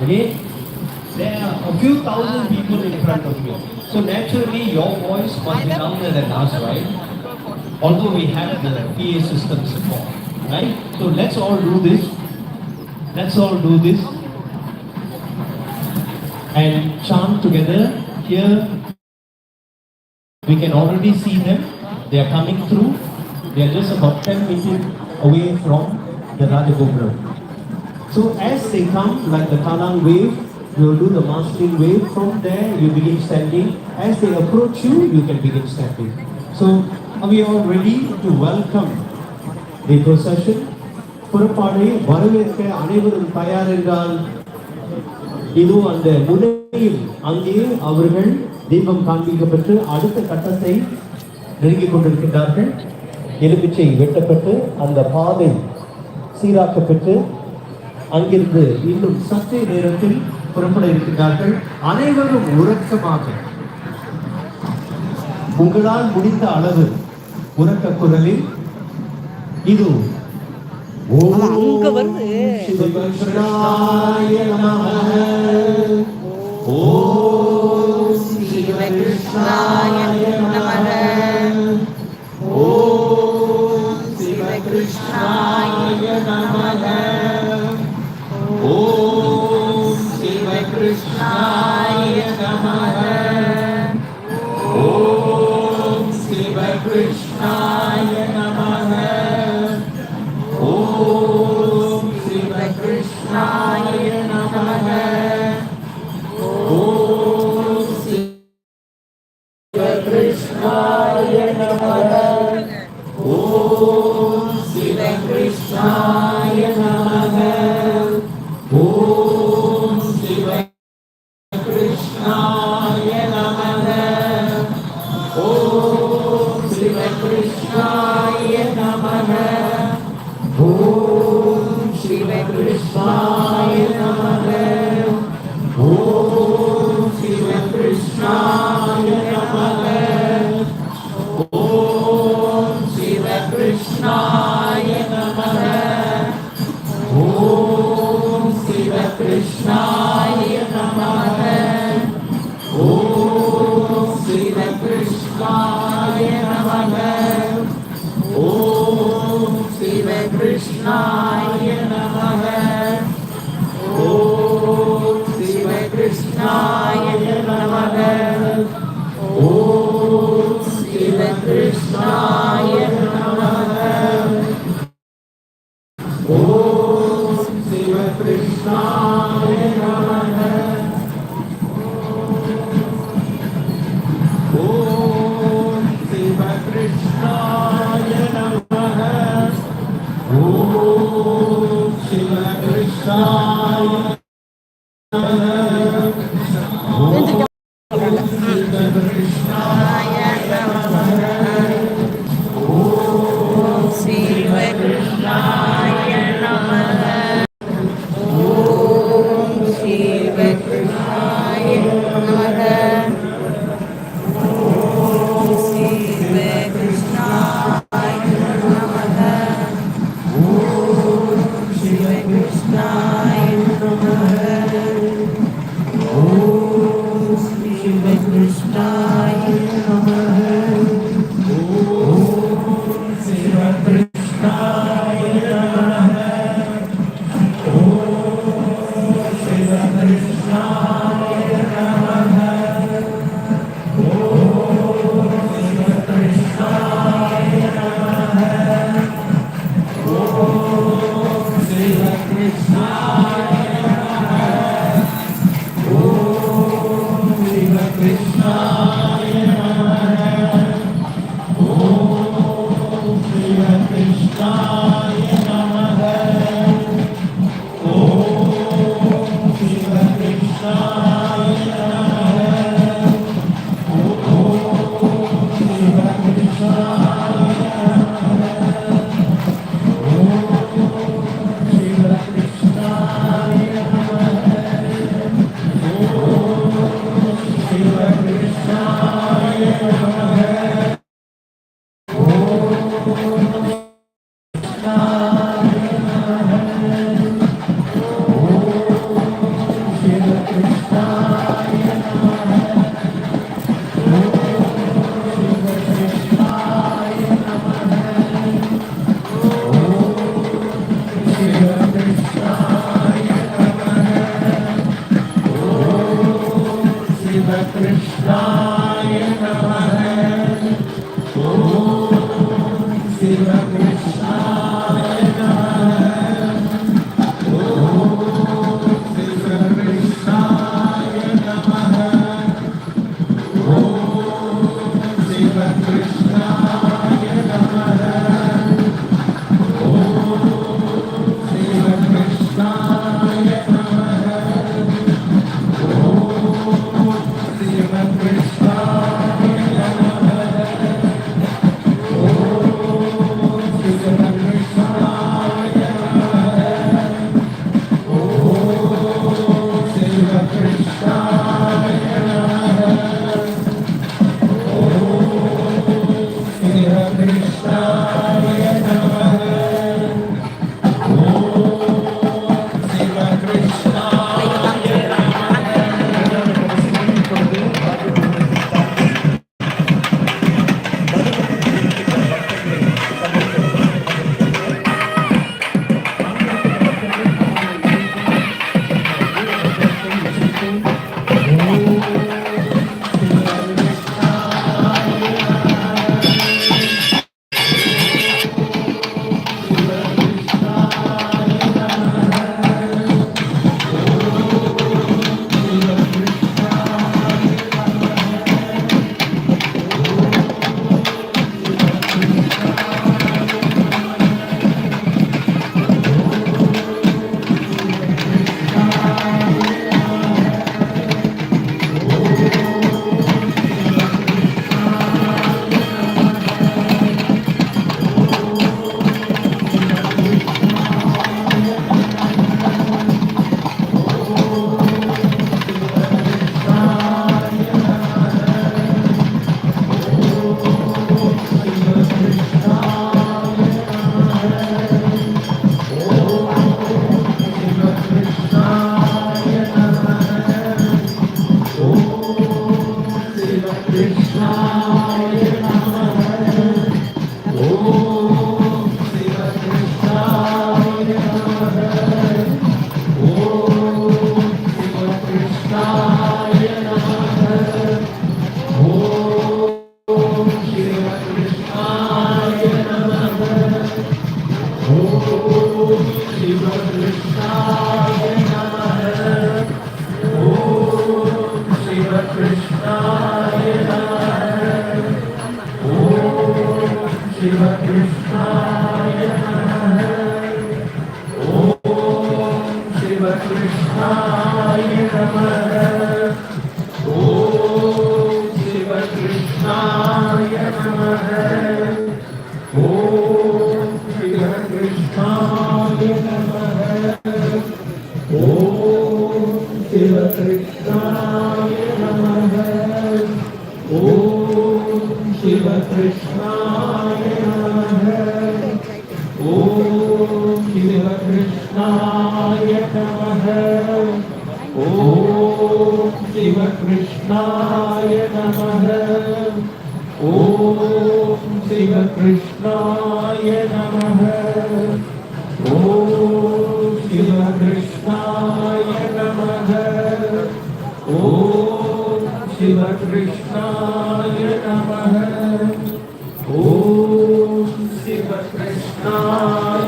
Okay? There are a few thousand people in front of you. So naturally, your voice must be louder than us, right? Although we have the PA system support, right? So let's all do this. Let's all do this. And chant together. Here, we can already see them. They are coming through. They are just about 10 meters away from the Rajagopura. So as they come, like the Talang wave, you will do the mastering wave. From there, you begin standing. As they approach you, you can begin standing. So are we all ready to welcome the procession? புறப்பாடை வரவேற்க அனைவரும் தயார் என்றால் இதோ அந்த முனையில் அங்கே அவர்கள் தீபம் காண்பிக்கப்பட்டு அடுத்த கட்டத்தை நெருங்கிக் கொண்டிருக்கின்றார்கள் எலுமிச்சை வெட்டப்பட்டு அந்த பாதை சீராக்கப்பட்டு அங்கிருந்து இன்னும் சற்றே நேரத்தில் புறப்பட இருக்கின்றார்கள் அனைவரும் உறக்கமாக. உங்களால் முடிந்த அளவு உறக்க குரலில் இது அங்க வருது. ஓம் சிவகிருஷ்ணாய நமः. Krishna. 감사합니다. Allah. 再 快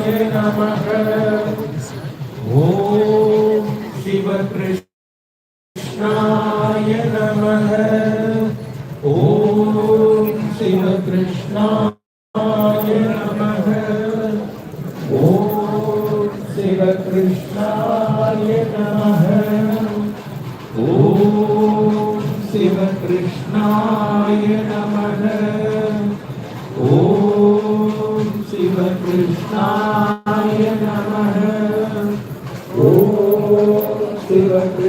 நமக ஓம் சிவகிருஷ்ணாய நமக ஓம் சிவகிருஷ்ணாய நமக ஓம் சிவகிருஷ்ணாய நமக ஓம் சிவகிருஷ்ணாய நம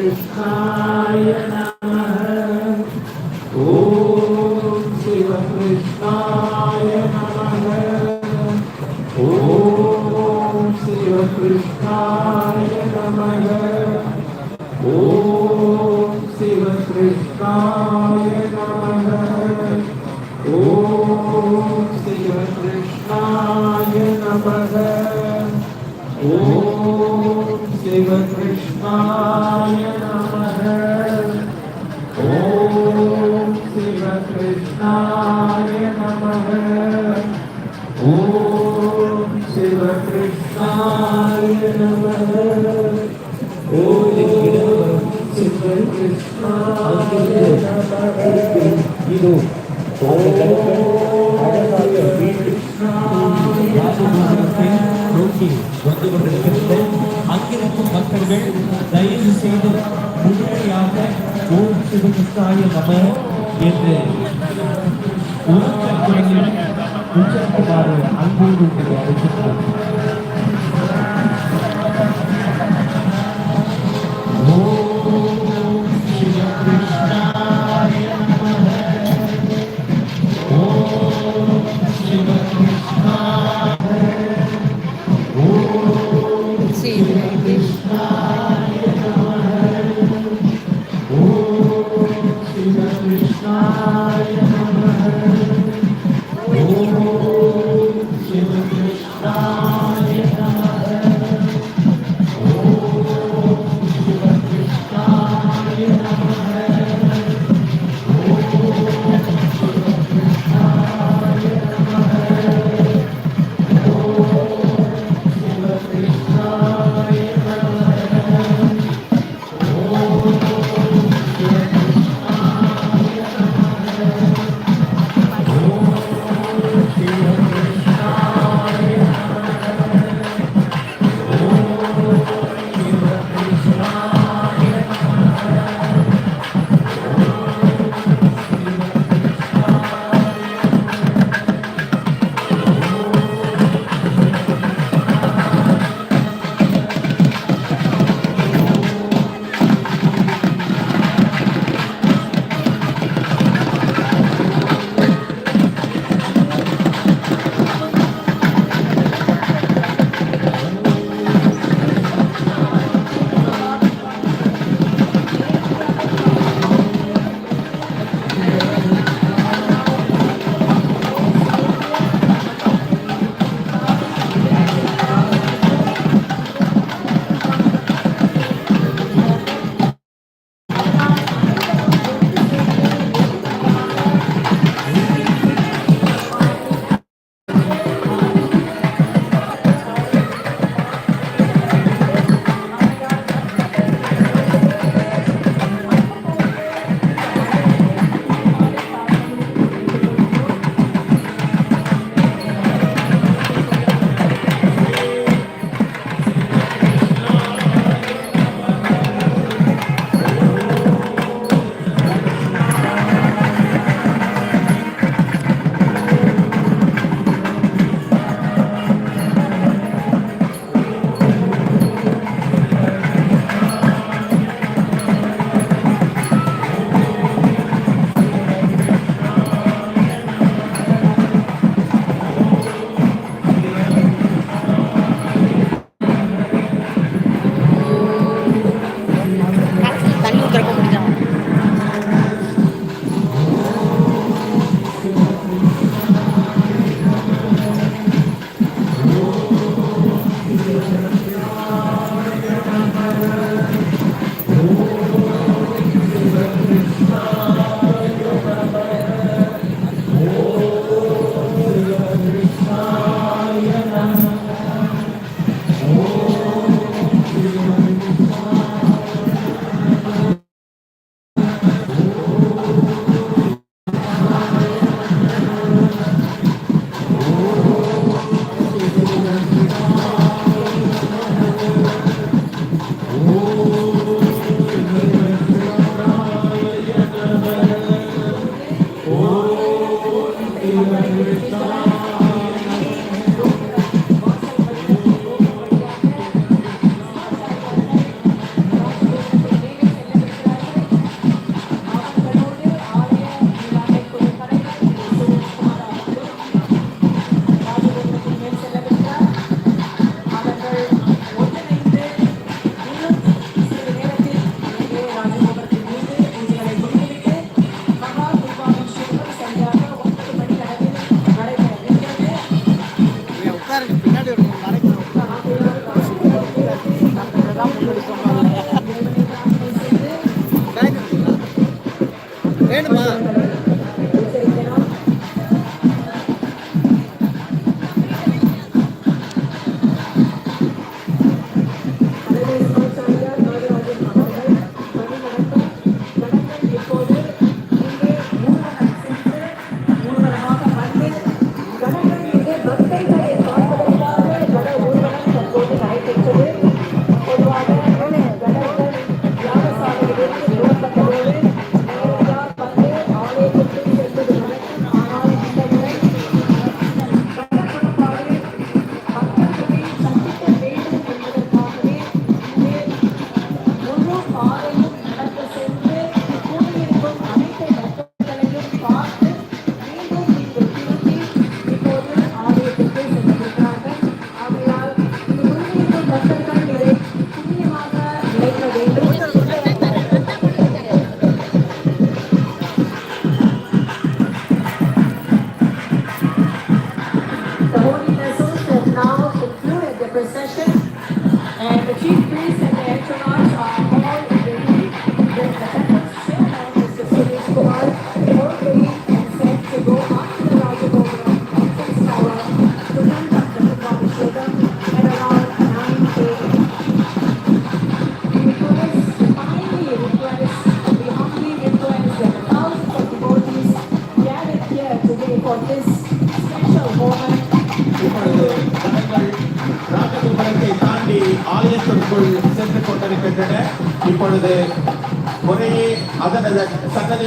कृष्णाय नमः ॐ शिवकृष्णाय नमः ॐ शिवकृष्णाय नमः ॐ शिवकृष्णाय नमः ॐ शिवकृष्णाय नमः ॐ शिवकृष्णाय ಇದು நோக்கி வந்து கொண்டிருக்கிறோம் அங்கிருக்கும் மக்கள்கள் தயவு செய்து முழுமையாக ஓம் சிவகிருஷ்ணாய நம என்று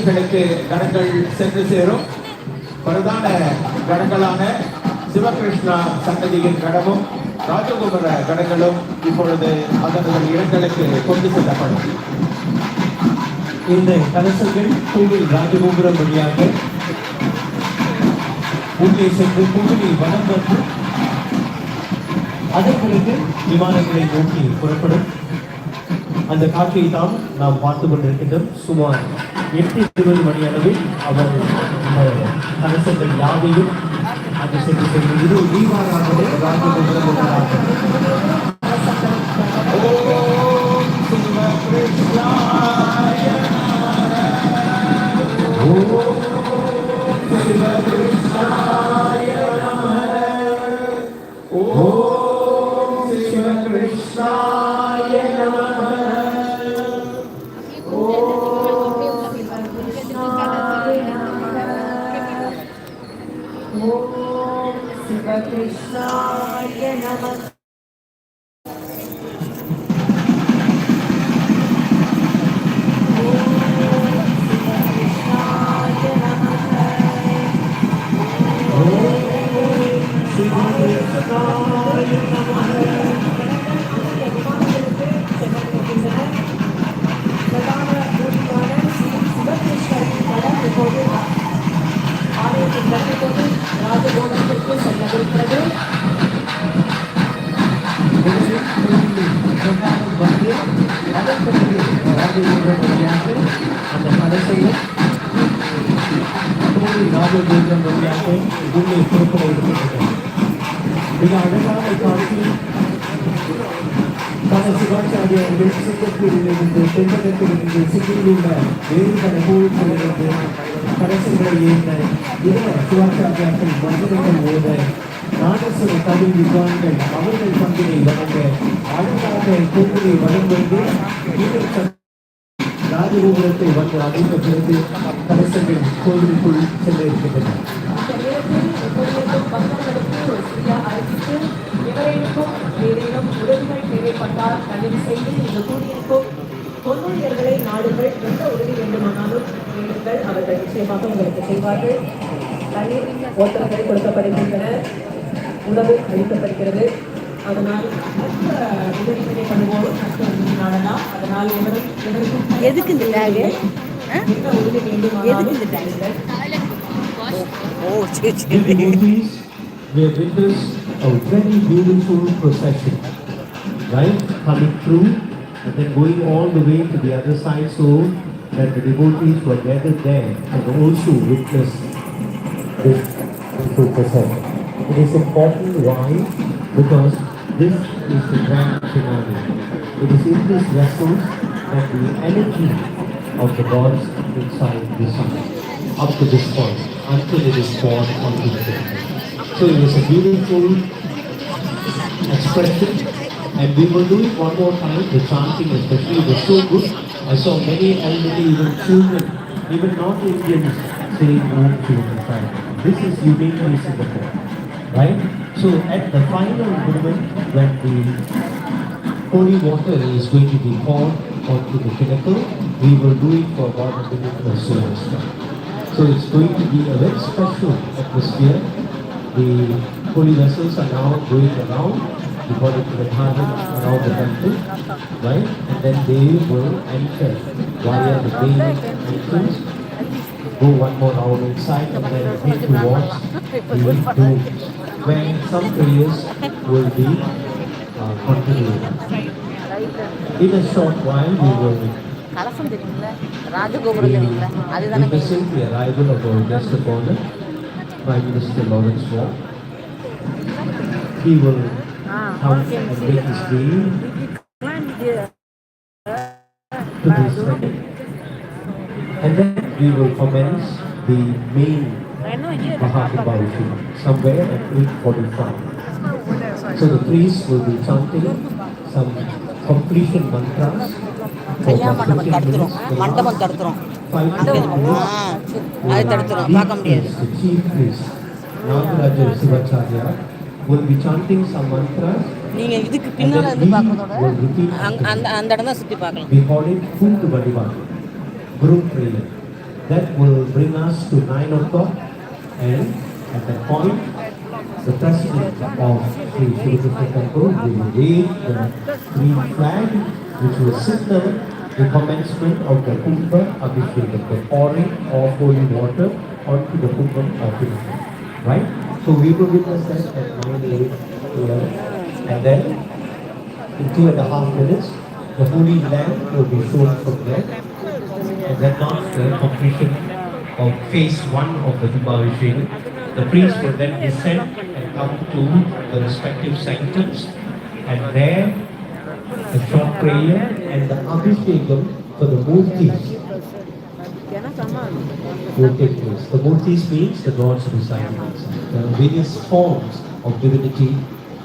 விவசாயிகளுக்கு கடன்கள் சென்று சேரும். பிரதான கடங்களான சிவகிருஷ்ணா சன்னதியின் கடமும் ராஜகோபுர கடங்களும் இப்பொழுது அதனது இடங்களுக்கு கொண்டு செல்லப்படும். இந்த கலசங்கள் கோவில் ராஜகோபுரம் வழியாக உள்ளே சென்று கோவிலில் வனம் வந்து அதன் பிறகு விமானங்களை நோக்கி புறப்படும். அந்த காட்சியை தான் நாம் பார்த்து கொண்டிருக்கின்றோம். சுமார் எட்டு இருபது மணி அளவில் அவர் அரசுகள் யாவையும் அந்த சென்று சென்று இரு தீபாராதனை ராஜ்யம் ஓ வேறுபட போலிருந்து கடைசிகளை ஏந்த இன சுவாச்சாரியார்கள் மந்திரங்கள் ஓத நாடசுர தமிழ் வித்வான்கள் அவர்கள் பங்கினை வழங்க அழகாக தொகுதியை வழங்குவது ராஜகோபுரத்தை வந்து அடைந்த பிறகு கடைசங்கள் கோவிலுக்குள் செல்ல இருக்கின்றன ஏதேனும் உதவிகள் தேவைப்பட்டால் தயவு செய்து இந்த கூடியிருக்கும். தொன்னூழியர்களை நாடுகள் எந்த உதவி வேண்டுமானாலும் கேளுங்கள் அவர்கள் நிச்சயமாக உங்களுக்கு செய்வார்கள் தண்ணீர் ஓட்டங்கள் கொடுக்கப்படுகின்றன உணவு அளிக்கப்படுகிறது அதனால் மற்ற உதவிகளை பண்ணுவோம் நாடலாம் அதனால் எவரும் எவருக்கும் எதுக்கு இந்த tag? என்ன உதவி வேண்டுமானாலும் எதுக்கு இந்த? கேளுங்கள். ஓ சரி சரி we have witnessed a very beautiful procession, right? Coming through and then going all the way to the other side so that the devotees who are gathered there can also witness this beautiful. It is important why? Because this is the grand finale. It is in this vessel that the energy of the gods inside resides up to this point until it is poured onto the temple. So it is a beautiful expression and we will do it one more time. The chanting especially was so good. I saw many elderly, even children, even not Indians saying Om children time. This is uniquely Singapore. Right? So at the final moment when the holy water is going to be poured onto the pinnacle, we will do it for about a minute or so. So it's going to be a very special atmosphere. The holy vessels are now going around, according to the target around the temple, right? And then they will enter via the main entrance, go one more round inside, and then head towards the dome, where some prayers will be uh, continuing. In a short while, we will கலசம் தெரியுங்களா ராஜகோபுரம் தெரியுங்களா அதுதானே witnessing the arrival of our guest of honor, Prime Minister Lawrence Wong. He will come and make his way to this venue. And then we will commence the main Mahakumbhavishim somewhere at 8.45. So the priests will be chanting some completion mantras. for கல்யாண மண்டபம் 15 தடுத்துரும் minutes. மண்டபம் தடுத்துரும் Five அங்கே minutes. ஆ அது தடுத்துரும் பார்க்க முடியாது The chief priest, Nagaraja Sivacharya, will be chanting some mantras. நீங்க இதுக்கு and பின்னால then இருந்து we பார்க்கறதோட will repeat அங்க- after அந்த அந்த இடம் தான் சுத்தி பார்க்கலாம் we call it Kundu Badivan, group prayer. That will bring us to 9 o'clock and at that point, the president of Sri Shri Krishna Temple will wave the green flag which will signal the commencement of the Kumbha Abhishekam, the pouring of holy water onto the Kumbha Abhishekam. Right? So we will witness that at 9 a.m. And then in two and a half minutes, the Holy Land will be shown from there. And that marks the completion of phase one of the Kumbhabhishekam. The priest will then descend and come to the respective sanctums. And there, a short prayer and the Abhishekam for the Murtis will take place. The Murtis means the gods residing inside. Are various forms of divinity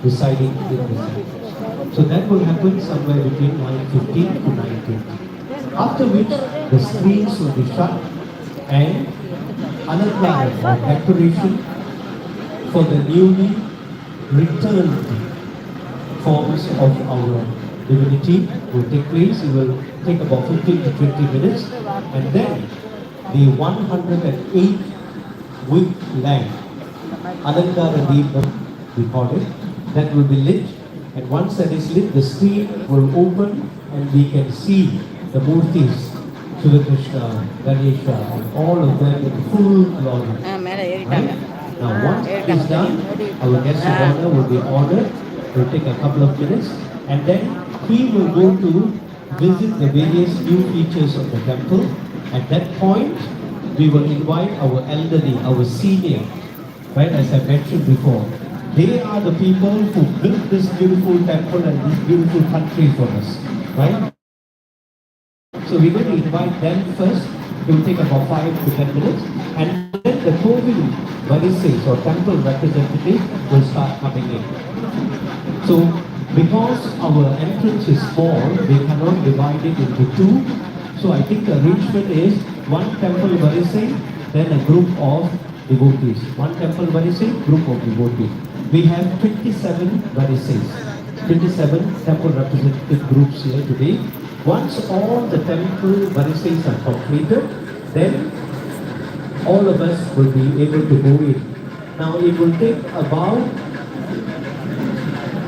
residing in the sanctums. So that will happen somewhere between 9.15 to 9.20. After which the screens will be shut and another or declaration for the newly returned forms of our divinity will take place. It will take about 15 to 20 minutes and then the 108 week lamp, Alankara Deepam, we call it, that will be lit. And once that is lit, the screen will open and we can see the Murtis, Sri Krishna, Ganesha, and all of them in full glory. Right? Now, once it is done, our guest of honor will be honored. It will take a couple of minutes and then he will go to visit the various new features of the temple. At that point, we will invite our elderly, our senior, right? As I mentioned before, They are the people who built this beautiful temple and this beautiful country for us, right? So we're going to invite them first. It will take about five to ten minutes, and then the Kovil Varises or temple representative will start coming in. So because our entrance is small, we cannot divide it into two. So I think the arrangement is one temple Varise, then a group of devotees. One temple Varise, group of devotees. We have 27 Varises, 27 temple representative groups here today. Once all the temple Varises are completed, then all of us will be able to go in. Now it will take about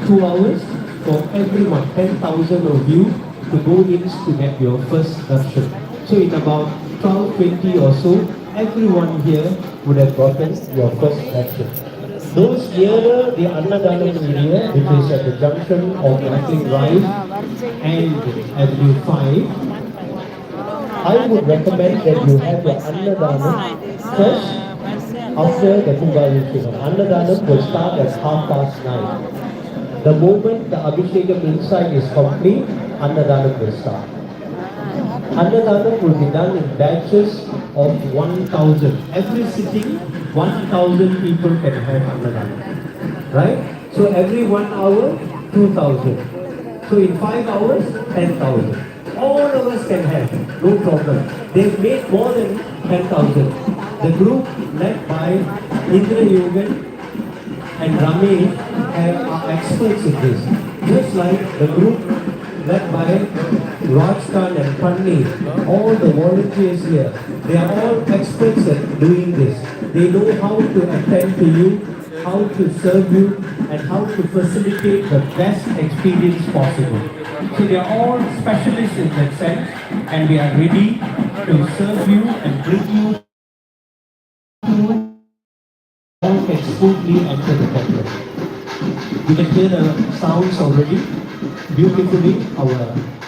two hours for everyone, 10,000 of you to go in to get your first darshan. So in about 12, 20 or so, everyone here would have gotten your first darshan. Those nearer the Annadhanam area, which is at the junction of Natalie Drive and Avenue 5, I would recommend that you have your Annadhanam first after the Kumbhavishamam. Annadhanam will start at half past nine. The moment the Abhishekam inside is complete, Annadhanam will start. Annadhanam will be done in batches of 1000. Every sitting, 1000 people can have Annadhanam. Right? So every one hour, 2000. So in five hours, 10,000. All of us can have, no problem. They've made more than 10,000. The group led by Indra Yogan and Ramesh are experts in this. Just like the group led by Rajkan and Panni, all the volunteers here, they are all experts at doing this. They know how to attend to you, how to serve you, and how to facilitate the best experience possible. So they are all specialists in that sense, and we are ready to serve you and bring you to all can smoothly enter the temple. You can hear the sounds already. Beautifully, our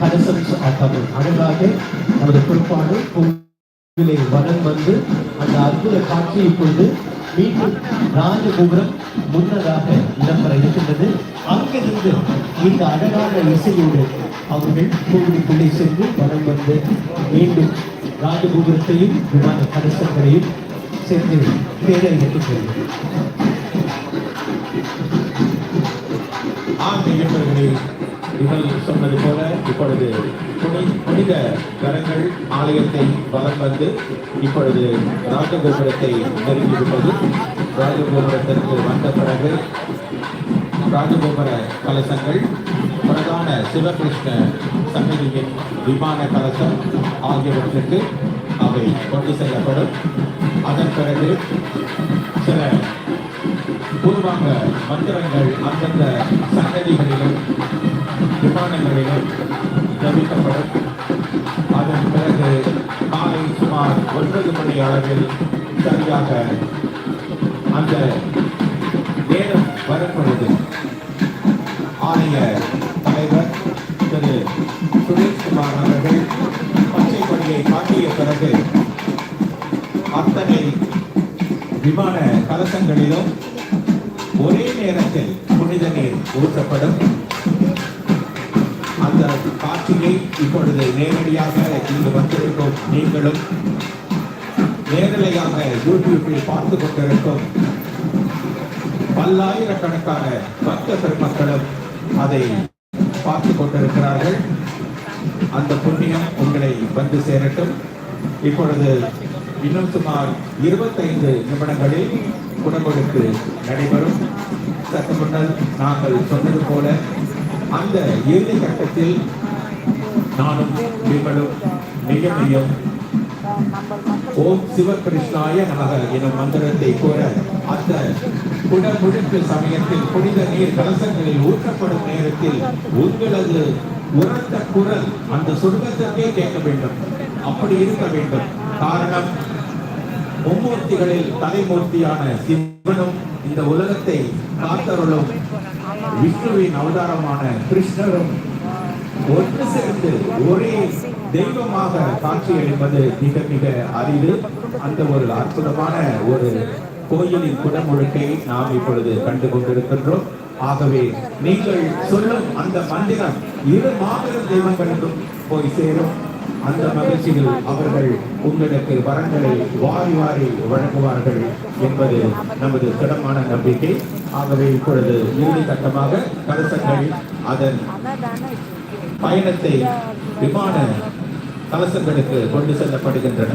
கலசம்ஸ் are அழகாக நமது குறிப்பாடு கோவிலை வனம் வந்து அந்த அற்புத காட்சியை கொண்டு மீண்டும் ராஜகோபுரம் முன்னதாக இடம்பெற இருக்கின்றது. அங்கிருந்து இந்த அழகான இசையோடு அவர்கள் கோவிலுக்குள்ளே சென்று வனம் வந்து மீண்டும் ராஜகோபுரத்தையும் விமான கலசங்களையும் சென்று தேட இருக்கின்றது. ஆன்மீகர்களே இவள் சொன்னது போல இப்பொழுது புனி புனித கரங்கள் ஆலயத்தை வலம் வந்து இப்பொழுது ராஜகோபுரத்தை நெருங்கிவிட்டது ராஜகோபுரத்திற்கு வந்த பிறகு ராஜகோபுர கலசங்கள் பிரதான சிவகிருஷ்ண சன்னதியின் விமான கலசம் ஆகியவற்றுக்கு அவை கொண்டு செல்லப்படும். அதன் பிறகு சில பூர்வாங்க மந்திரங்கள் அந்தந்த சன்னதிகளிலும் விமானங்களிலும் தவிக்கப்படும் அதன் பிறகு காலை சுமார் ஒன்பது மணி அளவில் சரியாக அந்த நேரம் வரப்படுது ஆலய தலைவர் திரு சுரேஷ்குமார் அவர்கள் பச்சை கொடியை காட்டிய பிறகு அத்தனை விமான கலசங்களிலும் ஒரே நேரத்தில் புனித நீர் ஊற்றப்படும். காட்சியை இப்பொழுது நேரடியாக இங்கு வந்திருக்கும் நீங்களும் நேரலையாக யூடியூப்பில் பார்த்து கொண்டிருக்கும் பல்லாயிரக்கணக்கான பக்த பெருமக்களும் அதை பார்த்து கொண்டிருக்கிறார்கள். அந்த புண்ணியம் உங்களை வந்து சேரட்டும். இப்பொழுது இன்னும் சுமார் இருபத்தைந்து நிமிடங்களில் குடமுழுக்கு நடைபெறும். சற்று முன்னர் நாங்கள் சொன்னது போல அந்த இறுதி கட்டத்தில் நானும் நீங்களும் நிகழ்மையும் ஓம் சிவகிருஷ்ணாய நமக எனும் மந்திரத்தை கூற அந்த குடமுழுக்கு சமயத்தில் புனித நீர் கலசங்களில் ஊற்றப்படும் நேரத்தில் உங்களது உரத்த குரல் அந்த சொர்க்கத்திற்கே கேட்க வேண்டும். அப்படி இருக்க வேண்டும். காரணம் மும்மூர்த்திகளில் தலைமூர்த்தியான சிவனும் இந்த உலகத்தை காத்தருளும் விஷ்ணுவின் அவதாரமான கிருஷ்ணரும் ஒன்று சேர்ந்து ஒரே தெய்வமாக காட்சியளிப்பது மிக மிக அரிது. அந்த ஒரு அற்புதமான ஒரு கோயிலின் குடமுழுக்கை நாம் இப்பொழுது கண்டு கொண்டிருக்கின்றோம். ஆகவே நீங்கள் சொல்லும் அந்த மந்திரம் இரு மாபெரும் தெய்வங்களுக்கும் போய் சேரும். அந்த மகிழ்ச்சியில் அவர்கள் உங்களுக்கு வரங்களை வாரி வாரி வழங்குவார்கள் என்பது நமது திடமான நம்பிக்கை. ஆகவே இப்பொழுது இறுதி கட்டமாக கலசங்கள் அதன் பயணத்தை விமான கலசங்களுக்கு கொண்டு செல்லப்படுகின்றன.